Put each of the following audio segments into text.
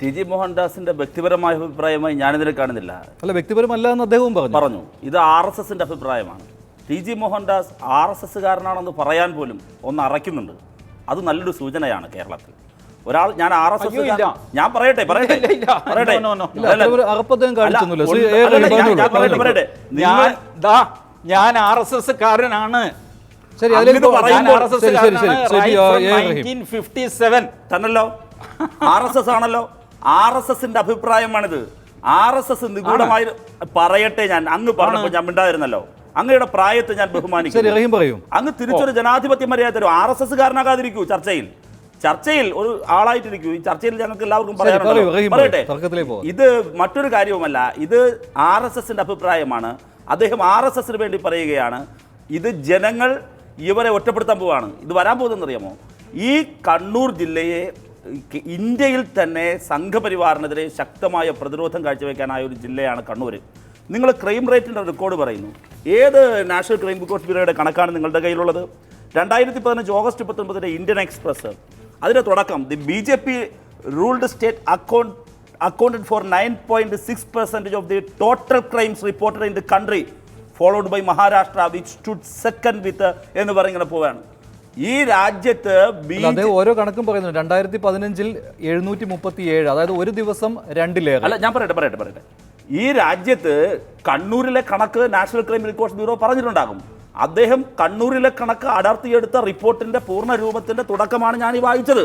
T G മോഹൻദാസിന്റെ വ്യക്തിപരമായ അഭിപ്രായമായി ഞാനിതിനെ കാണുന്നില്ല. അല്ല വ്യക്തിപരമല്ല എന്ന് അദ്ദേഹവും പറഞ്ഞു. പറഞ്ഞു. ഇത് ആർ എസ് എസിന്റെ അഭിപ്രായമാണ്. T G Mohandas R S എസ്സുകാരനാണെന്ന് പറയാൻ പോലും ഒന്ന് അറയ്ക്കുന്നുണ്ട്. അത് നല്ലൊരു സൂചനയാണ് കേരളത്തിൽ. ഒരാൾ ഞാൻ ആർ എസ് എസ് ഞാൻ പറയട്ടെ പറയട്ടെ. പറയട്ടെ. പറയട്ടെ, പറയട്ടെ. ഞാൻ ആർ എസ് എസ് കാരനാണ് ശരി അതിലേക്ക് ഫിഫ്റ്റി സെവൻ തന്നല്ലോ. ആർ എസ് എസ് ആണല്ലോ. ആർ എസ് എസിന്റെ അഭിപ്രായമാണിത്. ആർ എസ് എസ് നിഗൂഢമായി പറയട്ടെ ഞാൻ. അങ്ങ് പറഞ്ഞപ്പോൾ ഞാൻ മിണ്ടായിരുന്നല്ലോ അങ്ങയുടെ പ്രായത്തെ ഞാൻ റഹീം പറയൂ. അങ്ങ് തിരിച്ചൊരു ജനാധിപത്യ മര്യാദ തരും. ആർ എസ് എസ് കാരനാകാതിരിക്കൂ ചർച്ചയിൽ. ചർച്ചയിൽ ഒരു ആളായിട്ടിരിക്കൂ. ഈ ചർച്ചയിൽ ഞങ്ങൾക്ക് എല്ലാവർക്കും ശരി, പറയൂ, പറയാനുണ്ടല്ലോ. റഹീം പറയൂ. പറയട്ടെ. ഇത് മറ്റൊരു കാര്യവുമല്ല. ഇത് ആർ എസ് എസിന്റെ അഭിപ്രായമാണ്. അദ്ദേഹം ആർ എസ് എസിന് വേണ്ടി പറയുകയാണ്. ഇത് ജനങ്ങൾ ഇവരെ ഒറ്റപ്പെടുത്താൻ പോവാണ്. ഇത് വരാൻ പോകുന്നറിയാമോ ഈ കണ്ണൂർ ജില്ലയെ ഇന്ത്യയിൽ തന്നെ സംഘപരിവാറിനെതിരെ ശക്തമായ പ്രതിരോധം കാഴ്ചവെക്കാനായ ഒരു ജില്ലയാണ് കണ്ണൂർ. നിങ്ങൾ ക്രൈം റേറ്റിന്റെ റെക്കോർഡ് പറയുന്നു. ഏത് നാഷണൽ ക്രൈം റിക്കോർഡ് ബ്യൂറോയുടെ കണക്കാണ് നിങ്ങളുടെ കയ്യിലുള്ളത്? രണ്ടായിരത്തി പതിനഞ്ച് ഓഗസ്റ്റ് പത്തൊൻപതിലെ ഇന്ത്യൻ എക്സ്പ്രസ്. അതിന്റെ തുടക്കം the B J P ruled state account accounted for nine point six percentage of the total crimes reported in the country followed by Maharashtra which stood second with എന്ന് പറഞ്ഞിങ്ങനെ പോവുകയാണ് ഈ രാജ്യത്ത് അല്ല, ഓരോ കണക്കും പറയുന്നുണ്ട് രണ്ടായിരത്തി പതിനഞ്ചിൽ എഴുന്നൂറ്റി മുപ്പത്തി ഏഴ് അതായത് ഒരു ദിവസം രണ്ടിലേറെ. അല്ല ഞാൻ പറയട്ടെ പറയട്ടെ പറയട്ടെ. ഈ രാജ്യത്ത് കണ്ണൂരിലെ കണക്ക് നാഷണൽ ക്രൈം റിക്കോർഡ് ബ്യൂറോ പറഞ്ഞിട്ടുണ്ടാകും. അദ്ദേഹം കണ്ണൂരിലെ കണക്ക് അടർത്തിയെടുത്ത റിപ്പോർട്ടിന്റെ പൂർണ രൂപത്തിന്റെ തുടക്കമാണ് ഞാൻ ഈ വായിച്ചത്.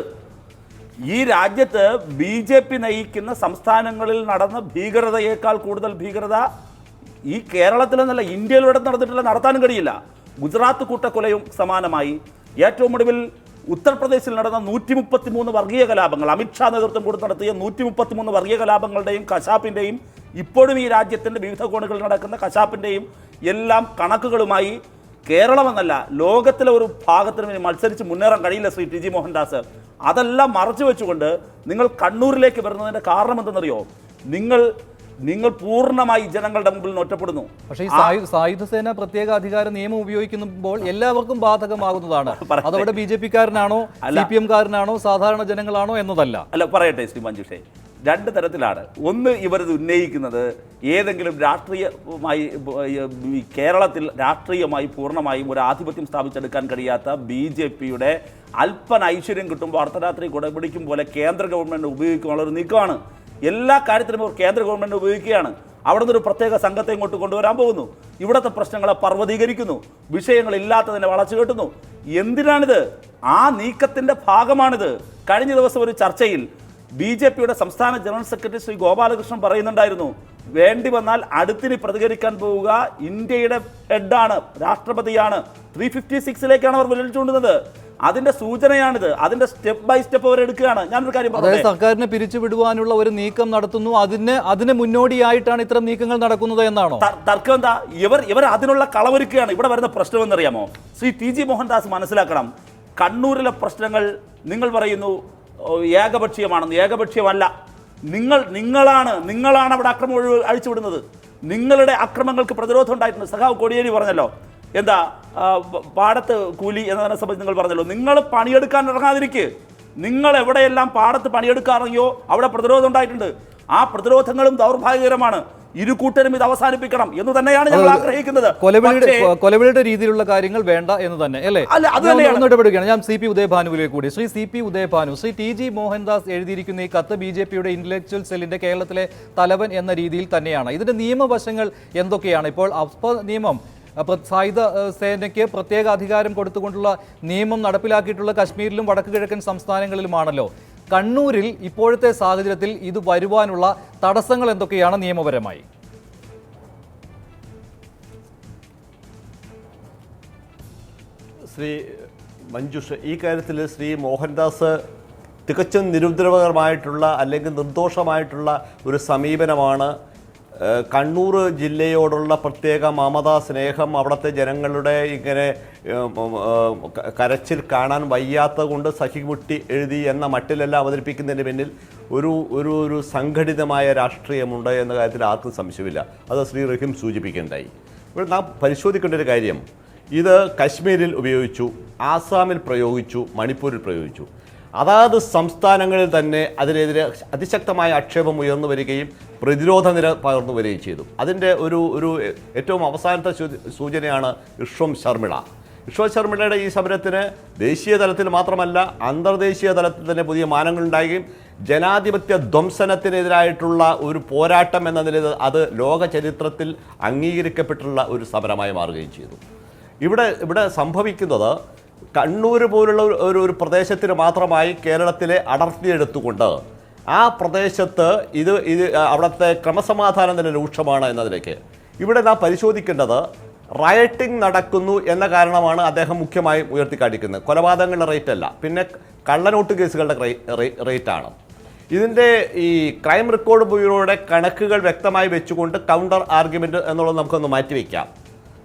ഈ രാജ്യത്ത് ബി ജെ പി നയിക്കുന്ന സംസ്ഥാനങ്ങളിൽ നടന്ന ഭീകരതയേക്കാൾ കൂടുതൽ ഭീകരത ഈ കേരളത്തിലെന്നല്ല ഇന്ത്യയിലൂടെ നടന്നിട്ടില്ല നടത്താനും കഴിയില്ല. ഗുജറാത്ത് കൂട്ടക്കൊലയും സമാനമായി. ഏറ്റവും ഒടുവിൽ ഉത്തർപ്രദേശിൽ നടന്ന നൂറ്റി മുപ്പത്തി മൂന്ന് വർഗീയ കലാപങ്ങൾ അമിത്ഷാ നേതൃത്വം കൊടുത്ത് നടത്തിയ നൂറ്റി മുപ്പത്തി മൂന്ന് വർഗീയ കലാപങ്ങളുടെയും കശാപ്പിന്റെയും ഇപ്പോഴും ഈ രാജ്യത്തിന്റെ വിവിധ കോണുകളിൽ നടക്കുന്ന കശാപ്പിന്റെയും എല്ലാം കണക്കുകളുമായി കേരളമെന്നല്ല ലോകത്തിലെ ഒരു ഭാഗത്തിന് വേണ്ടി മത്സരിച്ച് മുന്നേറാൻ കഴിയില്ല ശ്രീ ടി ജി മോഹൻദാസ്. അതെല്ലാം മറച്ചു വെച്ചുകൊണ്ട് നിങ്ങൾ കണ്ണൂരിലേക്ക് വരുന്നതിന്റെ കാരണം എന്തെന്നറിയോ നിങ്ങൾ നിങ്ങൾ പൂർണമായി ജനങ്ങളുടെ മുമ്പിൽ ഒറ്റപ്പെടുന്നു പക്ഷേ സായുധ സേന പ്രത്യേക അധികാര നിയമം ഉപയോഗിക്കുമ്പോൾ എല്ലാവർക്കും ബാധകമാകുന്നതാണ്. അതവിടെ ബി ജെ പിക്കാരനാണോ. സി പി എംകാരനാണോ സാധാരണ ജനങ്ങളാണോ എന്നതല്ല. അല്ല പറയട്ടെ ശ്രീ മഞ്ജുഷേ. രണ്ട് തരത്തിലാണ്. ഒന്ന് ഇവരത് ഉന്നയിക്കുന്നത് ഏതെങ്കിലും രാഷ്ട്രീയമായി കേരളത്തിൽ രാഷ്ട്രീയമായി പൂർണമായും ഒരു ആധിപത്യം സ്ഥാപിച്ചെടുക്കാൻ കഴിയാത്ത ബി ജെ പിയുടെ അല്പന ഐശ്വര്യം കിട്ടുമ്പോൾ അർദ്ധരാത്രി കുടപിടിക്കും പോലെ കേന്ദ്ര ഗവൺമെന്റ് ഉപയോഗിക്കാനുള്ള ഒരു നീക്കമാണ്. എല്ലാ കാര്യത്തിലും അവർ കേന്ദ്ര ഗവൺമെന്റ് ഉപയോഗിക്കുകയാണ്. അവിടെ നിന്നൊരു പ്രത്യേക സംഘത്തെ ഇങ്ങോട്ട് കൊണ്ടുവരാൻ പോകുന്നു. ഇവിടുത്തെ പ്രശ്നങ്ങളെ പർവതീകരിക്കുന്നു. വിഷയങ്ങളില്ലാത്തതിനെ വളച്ചു കെട്ടുന്നു. എന്തിനാണിത്? ആ നീക്കത്തിന്റെ ഭാഗമാണിത്. കഴിഞ്ഞ ദിവസം ഒരു ചർച്ചയിൽ ബി ജെ പിയുടെ സംസ്ഥാന ജനറൽ സെക്രട്ടറി ശ്രീ ഗോപാലകൃഷ്ണൻ പറയുന്നുണ്ടായിരുന്നു. വേണ്ടി വന്നാൽ അടുത്തിന് പ്രതികരിക്കാൻ പോവുക ഇന്ത്യയുടെ ഹെഡാണ് രാഷ്ട്രപതിയാണ്. ത്രീ ഫിഫ്റ്റി സിക്സിലേക്കാണ് അവർ വിരലിച്ചുകൊണ്ടുന്നത് അതിന്റെ സൂചനയാണിത്. അതിന്റെ സ്റ്റെപ്പ് ബൈ സ്റ്റെപ്പ് അവർ എടുക്കുകയാണ്. ഞാനൊരു കാര്യം പറഞ്ഞു സർക്കാരിനെ പിരിച്ചുവിടുവാനുള്ള ഒരു നീക്കം നടത്തുന്നു. അതിന് അതിന് മുന്നോടിയായിട്ടാണ് ഇത്തരം നീക്കങ്ങൾ നടക്കുന്നത് എന്നാണോ? തർക്കം എന്താ? ഇവർ ഇവർ അതിനുള്ള കളവൊരുക്കുകയാണ് ഇവിടെ വരുന്ന പ്രശ്നം എന്നറിയാമോ ശ്രീ ടി ജി മോഹൻദാസ് മനസ്സിലാക്കണം. കണ്ണൂരിലെ പ്രശ്നങ്ങൾ നിങ്ങൾ പറയുന്നു ഏകപക്ഷീയമാണെന്ന്. ഏകപക്ഷീയമല്ല. നിങ്ങൾ നിങ്ങളാണ് നിങ്ങളാണ് അവിടെ അക്രമം അഴിച്ചുവിടുന്നത്. നിങ്ങളുടെ അക്രമങ്ങൾക്ക് പ്രതിരോധം ഉണ്ടായിട്ടുണ്ട്. സഖാവ് കോടിയേരി പറഞ്ഞല്ലോ. എന്താ? പാടത്ത് കൂലി എന്നതിനെ സംബന്ധിച്ച് നിങ്ങൾ പറഞ്ഞല്ലോ. നിങ്ങൾ പണിയെടുക്കാൻ ഇറങ്ങാതിരിക്കുക നിങ്ങൾ എവിടെയെല്ലാം പാടത്ത് പണിയെടുക്കാറിയോ അവിടെ പ്രതിരോധം ഉണ്ടായിട്ടുണ്ട്. ആ പ്രതിരോധങ്ങളും ദൗർഭാഗ്യകരമാണ്. ഇരു കൂട്ടരും ഇത് അവസാനിപ്പിക്കണം എന്ന് തന്നെയാണ് ഞങ്ങൾ ആഗ്രഹിക്കുന്നത്. കൊലവിളിയുടെ രീതിയിലുള്ള കാര്യങ്ങൾ വേണ്ട എന്ന് തന്നെ അല്ലേ? അല്ല, അത് തന്നെയാണ്. ഇടപെടുകയാണ് ഞാൻ സി പി ഉദയഭാനുവിലേക്ക് കൂടി. Shri C P Udayabhanu Shri T G Mohandas എഴുതിയിരിക്കുന്ന ഈ കത്ത് ബി ജെ പിയുടെ ഇന്റലക്ച്വൽ സെല്ലിന്റെ കേരളത്തിലെ തലവൻ എന്ന രീതിയിൽ തന്നെയാണ്. ഇതിന്റെ നിയമവശങ്ങൾ എന്തൊക്കെയാണ്? ഇപ്പോൾ അപ്പ നിയമം സായുധ സേനയ്ക്ക് പ്രത്യേക അധികാരം കൊടുത്തുകൊണ്ടുള്ള നിയമം നടപ്പിലാക്കിയിട്ടുള്ള കശ്മീരിലും വടക്ക് കിഴക്കൻ സംസ്ഥാനങ്ങളിലുമാണല്ലോ. കണ്ണൂരിൽ ഇപ്പോഴത്തെ സാഹചര്യത്തിൽ ഇത് വരുവാനുള്ള തടസ്സങ്ങൾ എന്തൊക്കെയാണ് നിയമപരമായി? ശ്രീ മഞ്ജുഷ് ഈ കാര്യത്തിൽ ശ്രീ മോഹൻദാസ് തികച്ചും നിരുദ്രവകരമായിട്ടുള്ള അല്ലെങ്കിൽ നിർദോഷമായിട്ടുള്ള ഒരു സമീപനമാണ് കണ്ണൂർ ജില്ലയോടുള്ള പ്രത്യേക മമതാ സ്നേഹം അവിടുത്തെ ജനങ്ങളുടെ ഇങ്ങനെ കരച്ചിൽ കാണാൻ വയ്യാത്ത കൊണ്ട് സഹിമുട്ടി എഴുതി എന്ന മട്ടിലെല്ലാം അവതരിപ്പിക്കുന്നതിന് പിന്നിൽ ഒരു ഒരു ഒരു സംഘടിതമായ രാഷ്ട്രീയമുണ്ട് എന്ന കാര്യത്തിൽ ആർക്കും സംശയമില്ല. അത് ശ്രീ റഹീം സൂചിപ്പിക്കേണ്ടായി. ഇവിടെ നാം പരിശോധിക്കേണ്ട ഒരു കാര്യം. ഇത് കശ്മീരിൽ ഉപയോഗിച്ചു ആസാമിൽ പ്രയോഗിച്ചു മണിപ്പൂരിൽ പ്രയോഗിച്ചു. അതാത് സംസ്ഥാനങ്ങളിൽ തന്നെ അതിനെതിരെ അതിശക്തമായ ആക്ഷേപം ഉയർന്നു വരികയും പ്രതിരോധ നിര പകർന്നു വരികയും ചെയ്തു. അതിന്റെ ഒരു ഒരു ഏറ്റവും അവസാനത്തെ സൂചനയാണ് വിശ്വം ശർമിള. വിശ്വ ശർമിളയുടെ ഈ സമരത്തിന് ദേശീയ തലത്തിൽ മാത്രമല്ല അന്തർദേശീയ തലത്തിൽ തന്നെ പുതിയ മാനങ്ങൾ ഉണ്ടാകുകയും ജനാധിപത്യ ധ്വംസനത്തിനെതിരായിട്ടുള്ള ഒരു പോരാട്ടം എന്ന നിലയിൽ അത് ലോക ചരിത്രത്തിൽ അംഗീകരിക്കപ്പെട്ടുള്ള ഒരു സമരമായി മാറുകയും ചെയ്തു. ഇവിടെ ഇവിടെ സംഭവിക്കുന്നത് കണ്ണൂർ പോലുള്ള ഒരു- ഒരു പ്രദേശത്തിന് മാത്രമായി കേരളത്തിലെ അടർത്തിയെടുത്തുകൊണ്ട് ആ പ്രദേശത്ത് ഇത് ഇത് അവിടുത്തെ ക്രമസമാധാനം തന്നെ രൂക്ഷമാണ് എന്നതിലേക്ക്. ഇവിടെ നാം പരിശോധിക്കേണ്ടത് റയറ്റിംഗ് നടക്കുന്നു എന്ന കാരണമാണ് അദ്ദേഹം മുഖ്യമായും ഉയർത്തിക്കാട്ടിക്കുന്നത് കൊലപാതകങ്ങളുടെ റേറ്റ് അല്ല. പിന്നെ കള്ളനോട്ട് കേസുകളുടെ റേറ്റ് ആണ്. ഇതിന്റെ ഈ ക്രൈം റെക്കോർഡ് ബ്യൂറോയുടെ കണക്കുകൾ വ്യക്തമായി വെച്ചുകൊണ്ട് കൗണ്ടർ ആർഗ്യുമെന്റ് എന്നുള്ളത് നമുക്കൊന്ന് മാറ്റിവെക്കാം.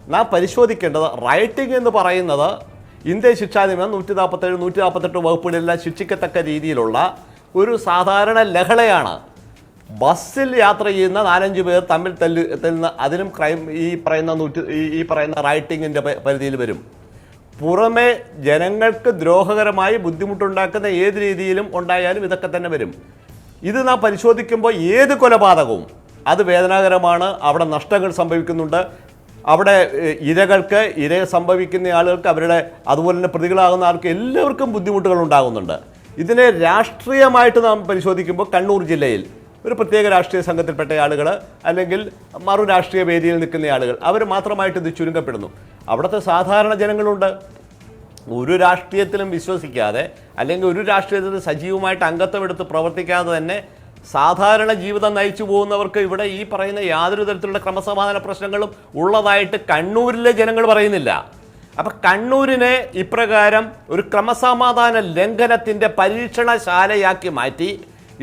നാം പരിശോധിക്കേണ്ടത് റൈറ്റിംഗ് എന്ന് പറയുന്നത് ഇന്ത്യൻ ശിക്ഷാ നിയമം നൂറ്റി നാൽപ്പത്തേഴ് നൂറ്റി നാൽപ്പത്തെട്ട് വകുപ്പുകളിലെല്ലാം ശിക്ഷിക്കത്തക്ക രീതിയിലുള്ള ഒരു സാധാരണ ലഹളയാണ്. ബസ്സിൽ യാത്ര ചെയ്യുന്ന നാലഞ്ച് പേർ തമ്മിൽ തല്ലു തല്ലുന്ന അതിനും ക്രൈം ഈ പറയുന്ന നൂറ്റി ഈ പറയുന്ന റൈറ്റിങ്ങിന്റെ പരിധിയിൽ വരും. പുറമെ ജനങ്ങൾക്ക് ദ്രോഹകരമായി ബുദ്ധിമുട്ടുണ്ടാക്കുന്ന ഏത് രീതിയിലും ഉണ്ടായാലും ഇതൊക്കെ തന്നെ വരും. ഇത് നാം പരിശോധിക്കുമ്പോൾ ഏത് കൊലപാതകവും അത് വേദനാകരമാണ് അവിടെ നഷ്ടങ്ങൾ സംഭവിക്കുന്നുണ്ട്. അവിടെ ഇരകൾക്ക് ഇര സംഭവിക്കുന്ന ആളുകൾക്ക് അവരുടെ അതുപോലെ തന്നെ പ്രതികളാകുന്ന ആൾക്ക് എല്ലാവർക്കും ബുദ്ധിമുട്ടുകൾ ഉണ്ടാകുന്നുണ്ട്. ഇതിനെ രാഷ്ട്രീയമായിട്ട് നാം പരിശോധിക്കുമ്പോൾ കണ്ണൂർ ജില്ലയിൽ ഒരു പ്രത്യേക രാഷ്ട്രീയ സംഘത്തിൽപ്പെട്ട ആളുകൾ അല്ലെങ്കിൽ മറു രാഷ്ട്രീയ വേദിയിൽ നിൽക്കുന്ന ആളുകൾ അവർ മാത്രമായിട്ട് ഇത് ചുരുങ്ങപ്പെടുന്നു അവിടുത്തെ സാധാരണ ജനങ്ങളുണ്ട്. ഒരു രാഷ്ട്രീയത്തിലും വിശ്വസിക്കാതെ അല്ലെങ്കിൽ ഒരു രാഷ്ട്രീയത്തിൽ സജീവമായിട്ട് അംഗത്വം എടുത്ത് പ്രവർത്തിക്കാതെ തന്നെ സാധാരണ ജീവിതം നയിച്ചു പോകുന്നവർക്ക് ഇവിടെ ഈ പറയുന്ന യാതൊരു തരത്തിലുള്ള ക്രമസമാധാന പ്രശ്നങ്ങളും ഉള്ളതായിട്ട് കണ്ണൂരിലെ ജനങ്ങൾ പറയുന്നില്ല. അപ്പൊ കണ്ണൂരിനെ ഇപ്രകാരം ഒരു ക്രമസമാധാന ലംഘനത്തിന്റെ പരീക്ഷണശാലയാക്കി മാറ്റി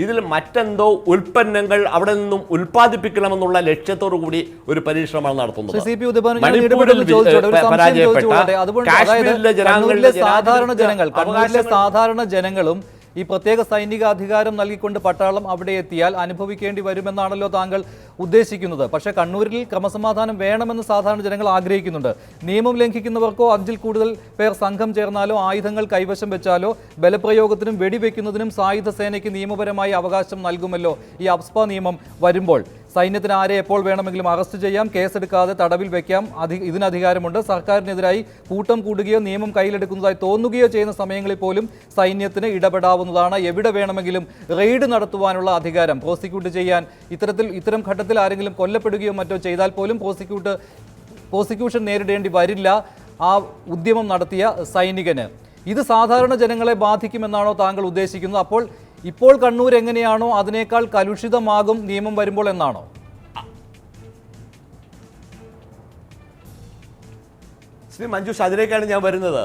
ഇതിൽ മറ്റെന്തോ ഉൽപ്പന്നങ്ങൾ അവിടെ നിന്നും ഉൽപ്പാദിപ്പിക്കണമെന്നുള്ള ലക്ഷ്യത്തോടു കൂടി ഒരു പരീക്ഷണമാണ് നടത്തുന്നത്. മണിപ്പൂരിൽ പരാജയപ്പെട്ട കാശ്മീരിലെ സാധാരണ ജനങ്ങൾ സാധാരണ ജനങ്ങളും ഈ പ്രത്യേക സൈനിക അധികാരം നൽകിക്കൊണ്ട് പട്ടാളം അവിടെ എത്തിയാൽ അനുഭവിക്കേണ്ടി വരുമെന്നാണല്ലോ താങ്കൾ ഉദ്ദേശിക്കുന്നത്. പക്ഷേ കണ്ണൂരിൽ ക്രമസമാധാനം വേണമെന്ന് സാധാരണ ജനങ്ങൾ ആഗ്രഹിക്കുന്നുണ്ട്. നിയമം ലംഘിക്കുന്നവർക്കോ അഞ്ചിൽ കൂടുതൽ പേർ സംഘം ചേർന്നാലോ ആയുധങ്ങൾ കൈവശം വെച്ചാലോ ബലപ്രയോഗത്തിനും വെടിവെക്കുന്നതിനും സായുധ സേനയ്ക്ക് നിയമപരമായി അവകാശം നൽകുമല്ലോ ഈ അബ്സ്പ നിയമം വരുമ്പോൾ. സൈന്യത്തിന് ആരെ എപ്പോൾ വേണമെങ്കിലും അറസ്റ്റ് ചെയ്യാം കേസെടുക്കാതെ തടവിൽ വെക്കാം അധി ഇതിന് അധികാരമുണ്ട് സർക്കാരിനെതിരായി കൂട്ടം കൂടുകയോ നിയമം കയ്യിലെടുക്കുന്നതായി തോന്നുകയോ ചെയ്യുന്ന സമയങ്ങളിൽ പോലും സൈന്യത്തിന് ഇടപെടാവുന്നതാണ്. എവിടെ വേണമെങ്കിലും റെയ്ഡ് നടത്തുവാനുള്ള അധികാരം പ്രോസിക്യൂട്ട് ചെയ്യാൻ. ഇത്തരത്തിൽ ഇത്തരം ഘട്ടത്തിൽ ആരെങ്കിലും കൊല്ലപ്പെടുകയോ മറ്റോ ചെയ്താൽ പോലും പ്രോസിക്യൂട്ട് പ്രോസിക്യൂഷൻ നേരിടേണ്ടി വരില്ല. ആ ഉദ്യമം നടത്തിയ സൈനികന്. ഇത് സാധാരണ ജനങ്ങളെ ബാധിക്കുമെന്നാണോ താങ്കൾ ഉദ്ദേശിക്കുന്നത്? അപ്പോൾ ഇപ്പോൾ കണ്ണൂർ എങ്ങനെയാണോ അതിനേക്കാൾ കലുഷിതമാകും നിയമം വരുമ്പോൾ എന്നാണോ? ശ്രീ മഞ്ജുഷ് അതിലേക്കാണ് ഞാൻ വരുന്നത്.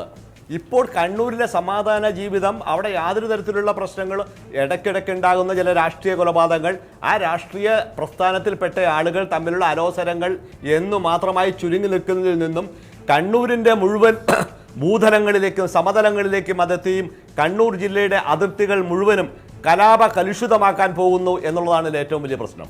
ഇപ്പോൾ കണ്ണൂരിലെ സമാധാന ജീവിതം അവിടെ യാതൊരു തരത്തിലുള്ള പ്രശ്നങ്ങൾ ഇടയ്ക്കിടയ്ക്ക് ഉണ്ടാകുന്ന ചില രാഷ്ട്രീയ കൊലപാതകങ്ങൾ ആ രാഷ്ട്രീയ പ്രസ്ഥാനത്തിൽപ്പെട്ട ആളുകൾ തമ്മിലുള്ള അലോസരങ്ങൾ എന്നു മാത്രമായി ചുരുങ്ങി നിൽക്കുന്നതിൽ നിന്നും കണ്ണൂരിന്റെ മുഴുവൻ ഭൂതലങ്ങളിലേക്കും സമതലങ്ങളിലേക്കും അതെത്തിയും കണ്ണൂർ ജില്ലയുടെ അതിർത്തികൾ മുഴുവനും കലാപ കലുഷിതമാക്കാൻ പോകുന്നു എന്നുള്ളതാണ് ഏറ്റവും വലിയ പ്രശ്നം.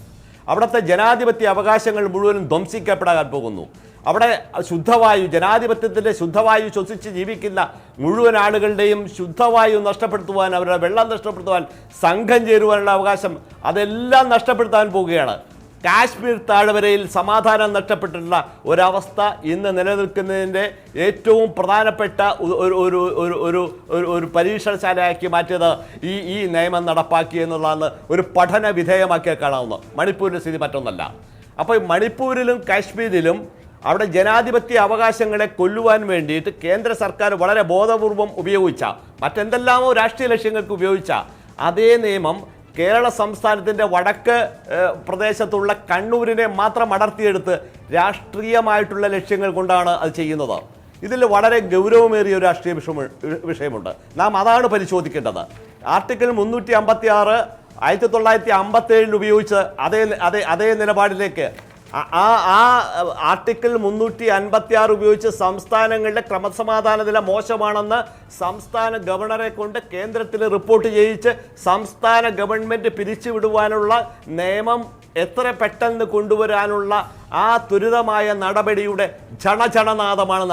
അവിടുത്തെ ജനാധിപത്യ അവകാശങ്ങൾ മുഴുവനും ധ്വംസിക്കപ്പെടാൻ പോകുന്നു. അവിടെ ശുദ്ധവായു ജനാധിപത്യത്തിന്റെ ശുദ്ധവായു ശ്വസിച്ച് ജീവിക്കുന്ന മുഴുവൻ ആളുകളുടെയും ശുദ്ധവായു നഷ്ടപ്പെടുത്തുവാൻ അവരുടെ വെള്ളം നഷ്ടപ്പെടുത്തുവാൻ സംഘം ചേരുവാനുള്ള അവകാശം അതെല്ലാം നഷ്ടപ്പെടുത്താൻ പോവുകയാണ്. കാശ്മീർ താഴ്വരയിൽ സമാധാനം നഷ്ടപ്പെട്ടിട്ടുള്ള ഒരവസ്ഥ ഇന്ന് നിലനിൽക്കുന്നതിന്റെ ഏറ്റവും പ്രധാനപ്പെട്ട ഒരു ഒരു ഒരു ഒരു ഒരു പരീക്ഷണശാലയാക്കി മാറ്റിയത് ഈ ഈ നിയമം നടപ്പാക്കി എന്നുള്ളതാണ് ഒരു പഠന വിധേയമാക്കിയ കാണാവുന്നത് മണിപ്പൂരിന്റെ സ്ഥിതി മറ്റൊന്നല്ല. അപ്പോൾ മണിപ്പൂരിലും കാശ്മീരിലും അവിടെ ജനാധിപത്യ അവകാശങ്ങളെ കൊല്ലുവാൻ വേണ്ടിയിട്ട് കേന്ദ്ര സർക്കാർ വളരെ ബോധപൂർവം ഉപയോഗിച്ച മറ്റെന്തെല്ലാമോ രാഷ്ട്രീയ ലക്ഷ്യങ്ങൾക്ക് ഉപയോഗിച്ച അതേ നിയമം കേരള സംസ്ഥാനത്തിന്റെ വടക്ക് പ്രദേശത്തുള്ള കണ്ണൂരിനെ മാത്രം അടർത്തിയെടുത്ത് രാഷ്ട്രീയമായിട്ടുള്ള ലക്ഷ്യങ്ങൾ കൊണ്ടാണ് അത് ചെയ്യുന്നത്. ഇതിൽ വളരെ ഗൗരവമേറിയ ഒരു രാഷ്ട്രീയ വിഷയം വിഷയമുണ്ട്. നാം അതാണ് പരിശോധിക്കേണ്ടത്. ആർട്ടിക്കിൾ മുന്നൂറ്റി അമ്പത്തി ആറ് ആയിരത്തി തൊള്ളായിരത്തി അമ്പത്തി ഏഴിൽ ഉപയോഗിച്ച് അതേ അതേ അതേ നിലപാടിലേക്ക് ആ- ആ ആർട്ടിക്കിൾ മുന്നൂറ്റി അൻപത്തി ആറ് ഉപയോഗിച്ച് സംസ്ഥാനങ്ങളുടെ ക്രമസമാധാന നില മോശമാണെന്ന് സംസ്ഥാന ഗവർണറെ കൊണ്ട് കേന്ദ്രത്തിൽ റിപ്പോർട്ട് ചെയ്യിച്ച് സംസ്ഥാന ഗവൺമെന്റ് പിരിച്ചുവിടുവാനുള്ള നിയമം എത്ര പെട്ടെന്ന് കൊണ്ടുവരാനുള്ള ആ ത്വരിതമായ നടപടിയുടെ ജണജണനാദമാണ്